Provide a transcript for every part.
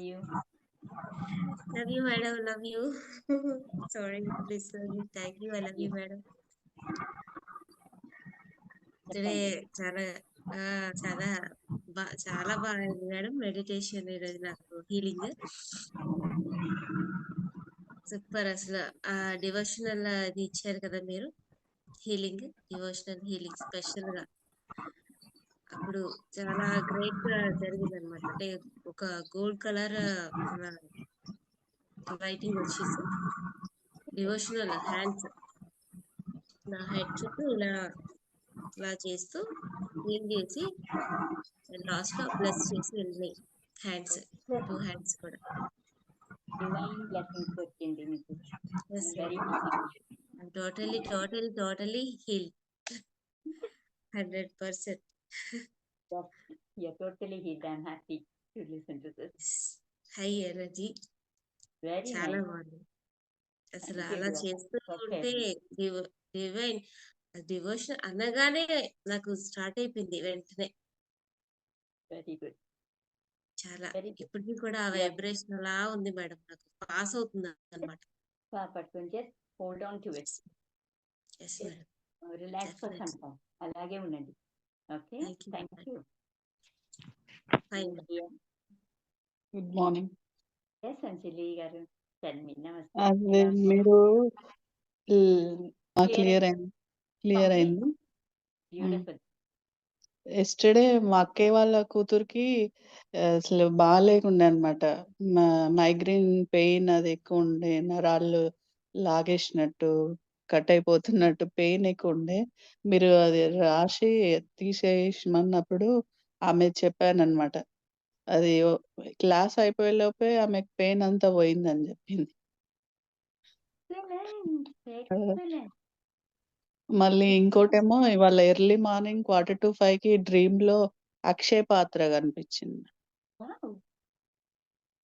you? Love you, madam. Love you. Sorry to disturb you. Thank you. I love you, madam. Today చాలా చాలా బా చాలా బాగుంది madam meditation ఈరోజు నాకు హీలింగ్ సూపర్ అసలు ఆ డివోషనల్ అది ఇచ్చారు కదా మీరు హీలింగ్ డివోషనల్ హీలింగ్ స్పెషల్గా అప్పుడు చాలా గ్రేట్గా జరిగింది అనమాట అంటే ఒక గోల్డ్ కలర్ రైటింగ్ వచ్చేసి డివోషనల్ హ్యాండ్స్ నా హెడ్ చుట్టూ ఇలా ఇలా చేస్తూ క్లీన్ చేసి లాస్ట్లో ప్లస్ చేసి వెళ్ళినాయి హ్యాండ్స్ టూ హ్యాండ్స్ కూడా డివైన్ blessings వచ్చింది మీకు. Totally totally totally heal hundred percent Yes, you're totally healed. I'm happy to listen to this. High energy Very చాలా. బాగుంది అసలు అలా. చేస్తూ. ఉంటే డివైన్ డివోషన్ అనగానే నాకు స్టార్ట్ అయిపోయింది వెంటనే Very good. చాలా. ఇప్పటికీ కూడా ఆ. వైబ్రేషన్ అలా ఉంది మేడం నాకు పాస్ అవుతుంది అనమాట to it. Yes Yes. Madam relax అలాగే ఉండండి okay thank. You good morning yes Anjali గారు. తన్మి నమస్తే. అదే? మీరు క్లియర్ అయింది. క్లియర్. అయింది. ఎస్టర్డే మా అక్కయ్య వాళ్ళ కూతురికి అసలు బాగాలేకుండే అనమాట మైగ్రేన్ పెయిన్ అది ఎక్కువ ఉండే నరాళ్ళు లాగేసినట్టు కట్ అయిపోతున్నట్టు పెయిన్ ఎక్కువ ఉండే. మీరు అది రాసి తీసేయమన్నప్పుడు ఆమె చెప్పానన్నమాట. అది క్లాస్ అయిపోయే లోపే ఆమెకు పెయిన్ అంతా పోయిందని చెప్పింది. మళ్ళీ ఇంకోటేమో ఇవాళ ఎర్లీ మార్నింగ్ క్వార్టర్ టు ఫైవ్కి డ్రీమ్లో అక్షయ్ పాత్ర కనిపించింది.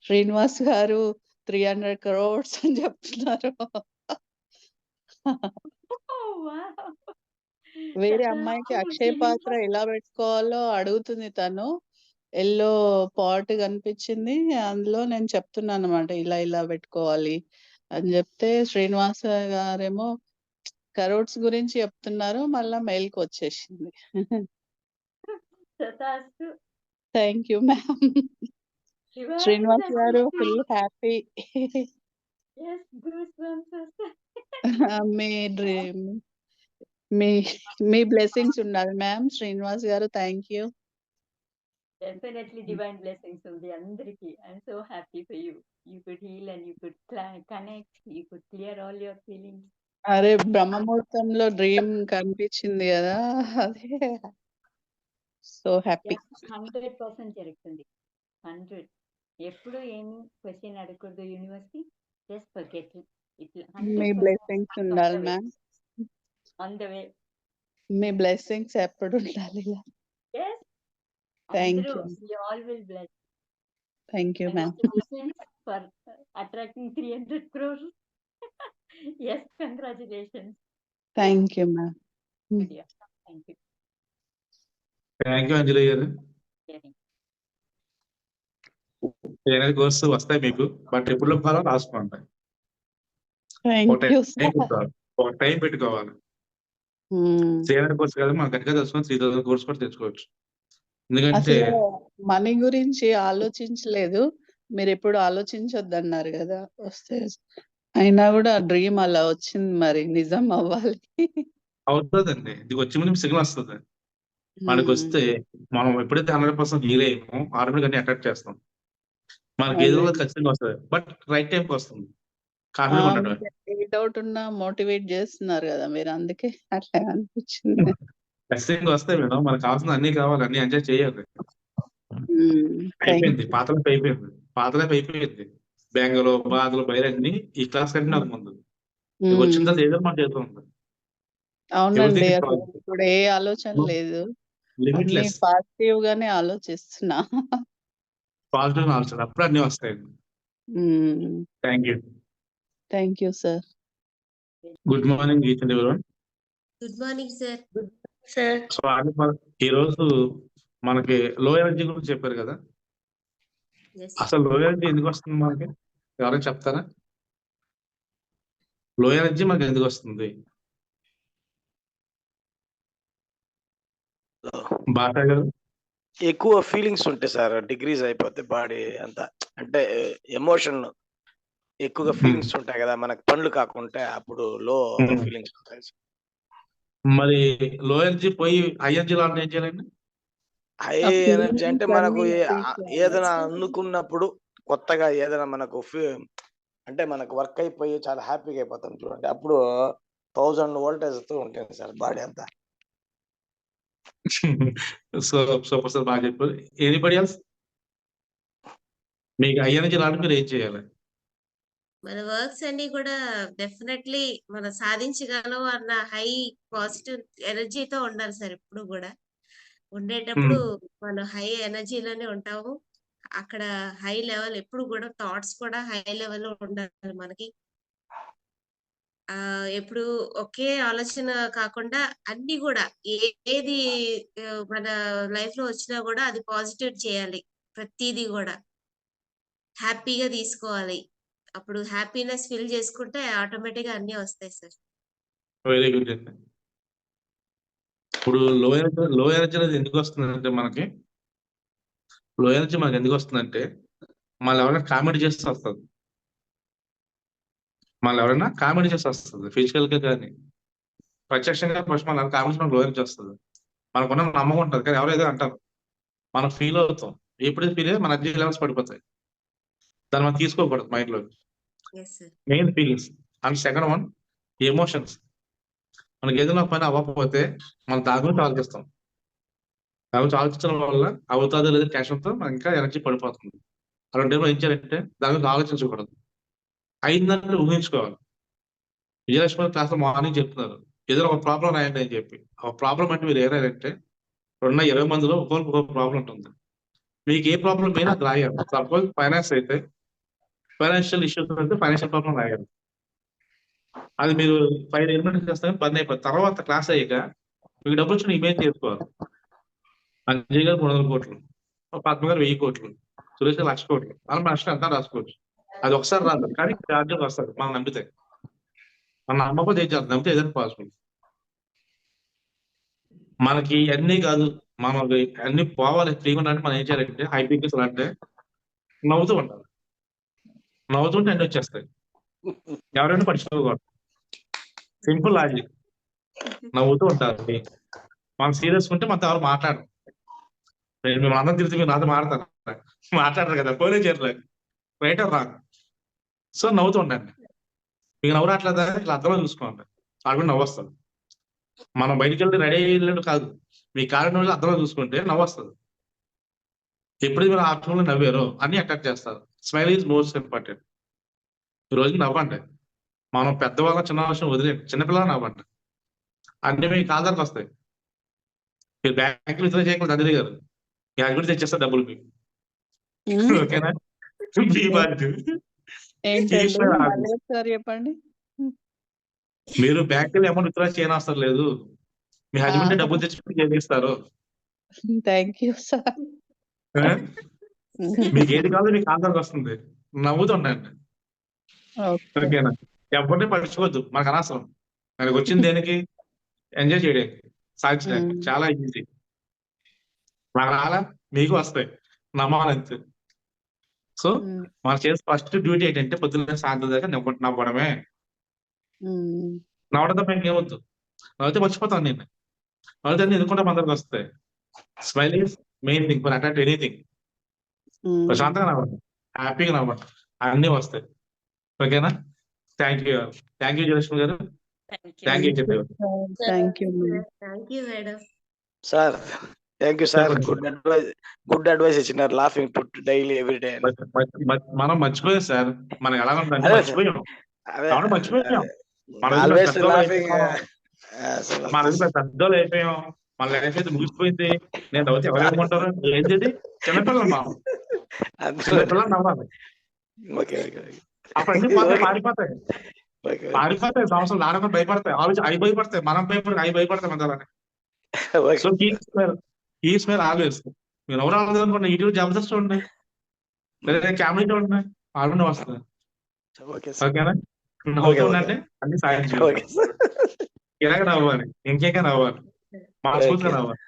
శ్రీనివాస్ గారు త్రీ హండ్రెడ్ క్రోడ్స్ అని చెప్తున్నారు. వేరే అమ్మాయికి అక్షయ్ పాత్ర ఎలా పెట్టుకోవాలో అడుగుతుంది తను. ఎల్లో పాట్ కనిపించింది. అందులో నేను చెప్తున్నాను అనమాట ఇలా ఇలా పెట్టుకోవాలి అని చెప్తే శ్రీనివాస గారేమో కరోడ్స్ గురించి చెప్తున్నారు మళ్ళా మెయిల్కి వచ్చేసింది థ్యాంక్ యూ మ్యామ్. శ్రీనివాస్ గారు ఫుల్ హ్యాపీ. మీ డ్రీమ్ మీ మీ బ్లెస్సింగ్స్ ఉండాలి మ్యామ్. శ్రీనివాస్ గారు thank you. Definitely divine blessings ఉంది అందరికి. I'm so happy for you you could heal and you could connect you could clear all your feelings అరే బ్రహ్మముహూర్తంలో డ్రీమ్ కనిపించింది కదా. అదే. సో హ్యాపీ హండ్రెడ్ పర్సెంట్ జరుగుతుంది హండ్రెడ్ ఎప్పుడు ఏమి క్వశ్చన్ అడగకూడదు యూనివర్సిటీ జస్ట్ ఫర్గెట్ మీ బ్లెస్సింగ్స్ ఉండాలి మ్యామ్ ఆన్ ద వే మీ బ్లెస్సింగ్స్ ఎప్పుడు ఉండాలి? Thank you. we all will bless thank you ma'am congratulations for attracting 300 crores yes congratulations. Thank you ma'am good year. thank you. Thank you Anjali గారు. ఏదైనా course వస్తాయి మీకు but ఎప్పుడు కావాలో రాసుకోండి ఒక టైం పెట్టుకోవాలి. ఒక టైం పెట్టుకోవాలి. త్రీ హండ్రెడ్ కోర్స్ కదా మనం గట్టిగా తెలుసుకొని త్రీ థౌసండ్ కోర్స్ కూడా తెచ్చుకోవచ్చు. ఎందుకంటే అసలు మనీ గురించి ఆలోచించలేదు. మీరు ఎప్పుడు ఆలోచించొద్దు అన్నారు కదా వస్తే. అయినా కూడా డ్రీమ్ అలా వచ్చింది మరి. నిజం అవ్వాలి. అవుతుందండి. ఇది వచ్చే ముందు సిగ్నల్ వస్తుంది. మనకి వస్తే మనం ఎప్పుడైతే హండ్రెడ్ పర్సెంట్ హీల్ అయ్యామో ఆటోమేటిక్ అన్ని అట్రాక్ట్ చేస్తాం. మనకి ఏదో అదే. ఒకటి ఖచ్చితంగా వస్తుంది. బట్ రైట్ టైంకి వస్తుంది. ఏ డౌట్ ఉన్నా మోటివేట్ చేస్తున్నారు కదా మీరు. అందుకే అట్లా అనిపించింది. ఖచ్చితంగా వస్తాయి మేడం. మనకు కావాల్సిన అన్ని కావాలి. అన్ని ఎంజాయ్ చేయాలి. థ్యాంక్ అయిపోయింది. పాత లైఫ్ అయిపోయింది. పాత లైఫ్ అయిపోయింది. బెంగలు బాధలు బయలన్నీ ఈ క్లాస్ కంటే నాకు ముందు. ఇక వచ్చిన తర్వాత ఏదో మన చేతిలో ఉంది అవునండి. ఇప్పుడు ఏ ఆలోచన లేదు. అన్ని లిమిట్లెస్ పాజిటివ్ గానే ఆలోచిస్తున్నా. పాజిటివ్ ఆలోచన. అప్పుడు అన్ని వస్తాయి. Thank you thank you sir good morning good morning sir sir so అది ఈ రోజు మనకి లో ఎనర్జీ గురించి చెప్పారు కదా? అసలు లో ఎనర్జీ ఎందుకు వస్తుంది మనకి? ఎవరైనా చెప్తారా? లో ఎనర్జీ మనకి ఎందుకు వస్తుంది? బాటా గారు. ఎక్కువ ఫీలింగ్స్ ఉంటాయి సార్ డిగ్రీస్ అయిపోతే బాడీ అంతా. అంటే ఎమోషన్ ఎక్కువగా ఫీలింగ్స్ ఉంటాయి కదా మనకు పనులు కాకుంటే అప్పుడు లో Hmm. ఫీలింగ్స్ ఉంటాయి. మరి లో ఎనర్జీ పోయి హై ఎనర్జీ లాంటి ఏం చేయాలండి? హై ఎనర్జీ అంటే మనకు. ఏదైనా అనుకున్నప్పుడు కొత్తగా ఏదైనా మనకు అంటే మనకు వర్క్ అయిపోయి చాలా హ్యాపీగా అయిపోతాం చూడండి. అప్పుడు థౌజండ్ వోల్టేజ్తో ఉంటుంది సార్ బాడీ అంతా. సో సూపర్ సార్ బాగా చెప్పారు. ఎనీబడి ఎల్స్ మీకు హై ఎనర్జీ లాంటి మీరు ఏం చేయాలి? మన వర్క్స్ అన్ని కూడా డెఫినెట్లీ మనం సాధించగలం అన్న హై పాజిటివ్ ఎనర్జీతో ఉండాలి సార్ ఎప్పుడు కూడా. ఉండేటప్పుడు మనం హై ఎనర్జీలోనే ఉంటాము. అక్కడ హై లెవెల్ ఎప్పుడు కూడా థాట్స్ కూడా హై లెవెల్లో ఉండాలి మనకి. ఆ ఎప్పుడు ఒకే ఆలోచన కాకుండా అన్ని కూడా ఏది మన లైఫ్లో వచ్చినా కూడా అది పాజిటివ్ చేయాలి. ప్రతిదీ కూడా. హ్యాపీగా తీసుకోవాలి. అప్పుడు హ్యాపీనెస్ ఫీల్ చేసుకుంటే ఆటోమేటిక్గా అన్ని వస్తాయి సార్ వెరీ గుడ్ అండి ఇప్పుడు లో ఎనర్జీ లో ఎనర్జీ అనేది ఎందుకు వస్తుందంటే మనకి లో ఎనర్జీ మనకి ఎందుకు వస్తుందంటే మళ్ళీ ఎవరైనా కామెడీ చేస్తే వస్తుంది మళ్ళీ ఎవరైనా కామెడీ చేసి వస్తుంది ఫిజికల్గా కానీ. ప్రత్యక్షంగా ఫస్ట్ మన కామెడీ మనకు లో ఎనర్జీ వస్తుంది మనకున్న నమ్మకం ఉంటుంది కానీ ఎవరైతే అంటారు. మనం ఫీల్ అవుతాం. ఎప్పుడైతే ఫీల్ అయితే మన ఎనర్జీ లెవెల్స్ పడిపోతాయి. దాన్ని మనం తీసుకోకూడదు మైండ్లోకి main feelings and second one emotions మనకి ఏదైనా పని అవ్వకపోతే మనం దాని గురించి ఆలోచిస్తాం. దాని గురించి ఆలోచించడం వల్ల అవుతుందో లేదా టెన్షన్తో మనకి ఇంకా ఎనర్జీ పడిపోతుంది. అలాంటి టైంలో ఏం చేయాలంటే దాని గురించి ఆలోచించకూడదు. అయిందంటే ఊహించుకోవాలి. విజయలక్ష్మి క్లాస్ మార్నింగ్ చెప్తున్నారు. ఏదైనా ఒక ప్రాబ్లం రాయండి అని చెప్పి. ఆ ప్రాబ్లం అంటే మీరు ఏరారంటే రెండు ఇరవై మందిలో ఒక్కొక్కరికి ఒక ప్రాబ్లం ఉంటుంది. మీకు ఏ ప్రాబ్లం అయినా అది రాయాలి. సపోజ్ ఫైనాన్స్ అయితే ఫైనాన్షియల్ ఇష్యూస్ అయితే ఫైనాన్షియల్ ప్రాబ్లం రాయాలి అది మీరు ఫైవ్ ఎలిమెంట్స్ చేస్తారని పని అయిపోతుంది. తర్వాత క్లాస్ అయ్యాక మీకు డబ్బులు వచ్చిన ఇమేజ్ చేసుకోవాలి అంజయ్ గారు మూడు వందల కోట్లు పద్మ గారు వెయ్యి కోట్లు సురేష్ గారు లక్ష కోట్లు అలా మన అంతా రాసుకోవచ్చు. అది ఒకసారి రాదు కానీ ఛార్జెస్ వస్తారు మనం నమ్మితే. మన నమ్మకపోతే ఏం నమ్మితే ఏదైనా పాసిబుల్ మనకి అన్నీ కాదు మనకి అన్ని పోవాలి. ఫ్రీగా ఉండాలంటే మనం ఏం చేయాలంటే హైపీకి అంటే నవ్వుతూ ఉండాలి నవ్వుతుంటే అన్ని వచ్చేస్తాయి. ఎవరైనా పడిచిపోకూడదు సింపుల్ లాజిక్ నవ్వుతూ ఉంటారు. మనం సీరియస్ ఉంటే మనతో ఎవరు మాట్లాడరు. మేము అందరం తిరిగి మీరు నాతో మాట్లాడతారు. మాట్లాడరు కదా పోలే చేయట్లేదు రైట్ రాదు. సో నవ్వుతూ ఉండండి. మీకు నవ్వు రావట్లేదా? ఇట్లా అర్థంలో చూసుకోండి. అక్కడ కూడా నవ్వు వస్తుంది మనం బయటికి వెళ్ళి రెడీ అయ్యేళ్ళు కాదు. మీ కారణం వల్ల అర్థంలో చూసుకుంటే నవ్వు వస్తుంది ఎప్పుడు మీరు ఆత్మలో నవ్వారో అన్ని అటాక్ చేస్తారు. స్మైల్ ఈజ్ మోస్ట్ ఇంపార్టెంట్ ఈ రోజు నవ్వండి. మనం పెద్దవాళ్ళ చిన్న విషయం వదిలేండి చిన్నపిల్లలు నవ్వండి. అన్ని మీ కాదానికి వస్తాయి. మీరు బ్యాంకులు విత్డ్రా చేయకుండా తండ్రి గారు మీ హస్బెండ్ తెచ్చేస్తారు డబ్బులు మీకు. ఓకేనా? చెప్పండి. మీరు బ్యాంకులో అమౌంట్ విత్డ్రా చేయనవసరం లేదు. మీ హస్బెండ్ డబ్బులు తెచ్చి చేస్తారు? థ్యాంక్ యూ సార్ మీకు ఏది కావాలో మీకు ఆధార్ వస్తుంది. నవ్వుతుండండి. ఓకే. ఓకేనా ఎవరిని పట్టించుకోవద్దు మనకు అనవసరం. మనకి వచ్చింది దేనికి? ఎంజాయ్ చేయడానికి. సాధించడానికి. చాలా ఈజీ. మన రాలా? మీకు వస్తాయి. నమ్మాలంతే. సో మనం చేసే ఫస్ట్ డ్యూటీ ఏంటంటే పొద్దున్న సాయంత్రం దాకా నవ్వు నవ్వడమే. నవ్వడం తప్ప ఇంకేమొద్దు. నవ్వుతే మర్చిపోతాను నేను. నవ్వుతే అన్ని ఎదుర్కొంటే అందరికి వస్తాయి. Smile main thing for attack anything. ప్రశాంతంగా నవ్వండి. హ్యాపీగా నవ్వండి. అన్ని వస్తాయి. ఓకేనా? Thank you thank you Jayalakshmi గారు. Thank you thank you thank you madam sir thank you sir. Good advice good advice ఇచ్చినారు. Laughing to daily every day మనం మర్చిపోయాం సార్ మనం ఎలా అదే. మర్చిపోయాం. అవును, మర్చిపోయాం. మన ఆల్వేస్ పెద్దోళ్ళు అయిపోయాం. మన మన లైఫ్ అయితే ముగిసిపోయింది. నేను నవ్వుతే ఎవరు ఏమంటారు ఏంటి ఇది? చిన్నపిల్లలు మా చిన్నపిల్లలు నవ్వాలి అప్పుడు అన్ని పోతాయి మారిపోతాయి. ఓకే మారిపోతాయి. సంవత్సరం ఆడకుండా భయపడతాయి. ఆలోచన అవి భయపడతాయి. మనం భయపడి అవి భయపడతాయి మన so key smile key smile always మీరు ఎవరు అనుకోండి ఇటు జబర్దస్త్ చూడండి. లేదా కెమెరా చూడండి. ఆడుకుంటూ వస్తుంది. ఓకేనా? అన్ని సాయం ఇలాగ నవ్వాలి. ఇంకేక నవ్వాలి. ఓకే. నవ్వాలి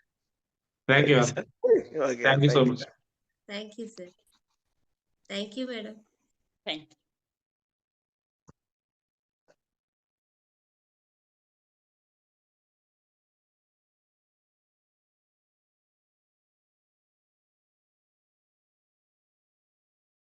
thank you okay thank you so much thank you sir thank you madam thank you